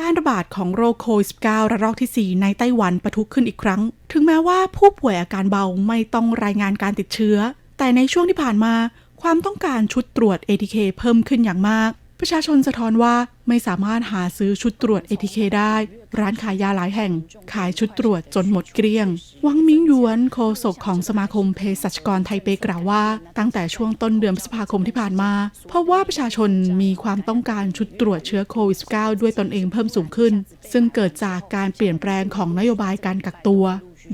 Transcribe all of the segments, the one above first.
การระบาดของโรคโควิด -19 ระลอกที่ 4 ในไต้หวันปะทุขึ้นอีกครั้ง ถึงแม้ว่าผู้ป่วยอาการเบาไม่ต้องรายงานการติดเชื้อ แต่ในช่วงที่ผ่านมา ความต้องการชุดตรวจ ATK เพิ่มขึ้นอย่างมาก ประชาชนสะท้อนว่า ไม่สามารถหาซื้อชุดตรวจ ATK ได้ ร้านขายยาหลายแห่ง ขายชุดตรวจจนหมดเกลี้ยง วังมิงหยวนโฆษกของสมาคมเภสัชกรไทเปกล่าวว่า ตั้งแต่ช่วงต้นเดือนพฤษภาคมที่ผ่านมาเพราะว่าประชาชนมีความต้องการชุดตรวจเชื้อโควิด -19 ด้วยตนเองเพิ่มสูงขึ้น ซึ่งเกิดจากการเปลี่ยนแปลงของนโยบายการกักตัว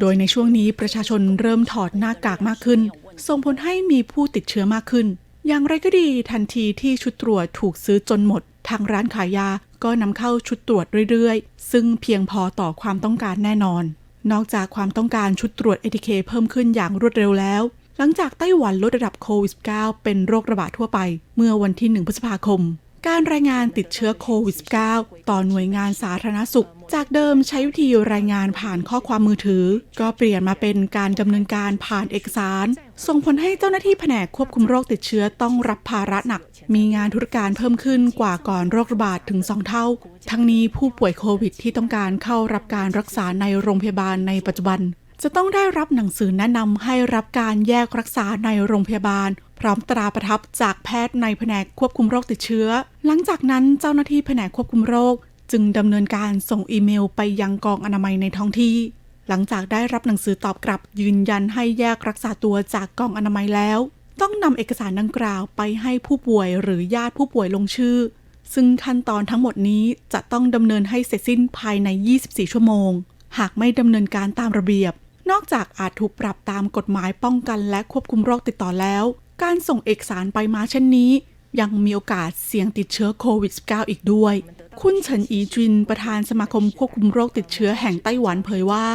โดยในช่วงนี้ประชาชนเริ่มถอดหน้ากากมากขึ้น ส่งผลให้มีผู้ติดเชื้อมากขึ้น อย่างไรก็ดีทันทีที่ชุดตรวจถูกซื้อจนหมด ทางร้านขายยาก็นำเข้าชุดตรวจเรื่อยๆ ซึ่งเพียงพอต่อความต้องการแน่นอน นอกจากความต้องการชุดตรวจ ATK เพิ่มขึ้นอย่างรวดเร็วแล้ว หลังจากไต้หวันลดระดับโควิด -19 เป็นโรคระบาดทั่วไป เมื่อวันที่ 1 พฤษภาคม การรายงานติดเชื้อโควิด -19 ต่อหน่วยงานสาธารณสุข จากเดิมใช้วิธีรายงานผ่านข้อความมือถือ ก็เปลี่ยนมาเป็นการดำเนินการผ่านเอกสาร ส่งผลให้เจ้าหน้าที่แผนกควบคุมโรคติดเชื้อต้องรับภาระหนัก มีงานธุรการเพิ่มขึ้นกว่าก่อนโรคระบาดถึง 2 เท่า ทั้งนี้ผู้ป่วยโควิดที่ต้องการเข้ารับการรักษาในโรงพยาบาลในปัจจุบัน จะต้องได้รับหนังสือแนะนำให้รับการแยกรักษาในโรงพยาบาลพร้อมตราประทับจากแพทย์ในแผนกควบคุมโรคติดเชื้อ หลังจากนั้นเจ้าหน้าที่แผนกควบคุมโรค จึงดำเนินการส่งอีเมลไปยังกองอนามัยในท้องที่ หลังจากได้รับหนังสือตอบกลับยืนยันให้แยกรักษาตัวจากกองอนามัยแล้ว ต้องนำเอกสารดังกล่าวไปให้ผู้ป่วยหรือญาติผู้ป่วยลงชื่อ ซึ่งขั้นตอนทั้งหมดนี้จะต้องดำเนินให้เสร็จสิ้นภายใน 24 ชั่วโมง หากไม่ดำเนินการตามระเบียบ นอกจากอาจถูกปรับตามกฎหมายป้องกันและควบคุมโรคติดต่อแล้ว การส่งเอกสารไปมาเช่นนี้ ยังมีโอกาสเสี่ยงติดเชื้อโควิด -19 อีกด้วย คุณเฉินอีจิน ประธานสมาคมควบคุมโรคติดเชื้อแห่งไต้หวันเผยว่า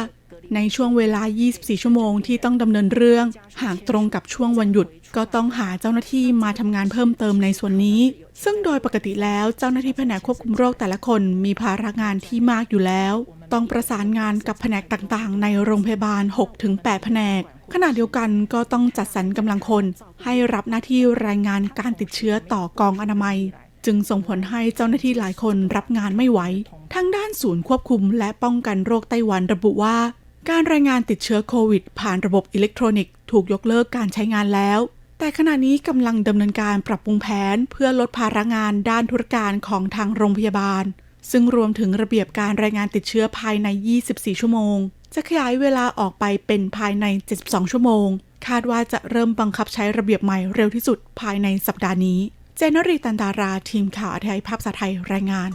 ในช่วงเวลา 24 ชั่วโมงที่ต้องดำเนินเรื่อง หากตรงกับช่วงวันหยุด ก็ต้องหาเจ้าหน้าที่มาทำงานเพิ่มเติมในส่วนนี้ ซึ่งโดยปกติแล้วเจ้าหน้าที่แผนกควบคุมโรคแต่ละคนมีภาระงานที่มากอยู่แล้ว ต้องประสานงานกับแผนกต่างๆ ในโรงพยาบาล 6-8 แผนกขณะเดียวกันก็ต้องจัดสรรกำลังคน ให้รับหน้าที่รายงานการติดเชื้อต่อกองอนามัย จึงส่งผลให้เจ้าหน้าที่หลายคนรับงานไม่ไหวทางด้านศูนย์ควบคุมและป้องกันโรคไต้หวันระบุว่า การรายงานติดเชื้อโควิด ผ่านระบบอิเล็กทรอนิกส์ถูกยกเลิกการใช้งานแล้ว แต่ขณะนี้กำลังดำเนินการปรับปรุงแผนเพื่อลดภาระงานด้านธุรการของทางโรงพยาบาล ซึ่งรวมถึงระเบียบการรายงานติดเชื้อภายใน 24 ชั่วโมง จะขยายเวลาออกไปเป็นภายใน 72 ชั่วโมง คาดว่าจะเริ่มบังคับใช้ระเบียบใหม่เร็วที่สุดภายในสัปดาห์นี้ เจนนรีตันดาราทีมข่าวไทยภาพสาไทยรายงาน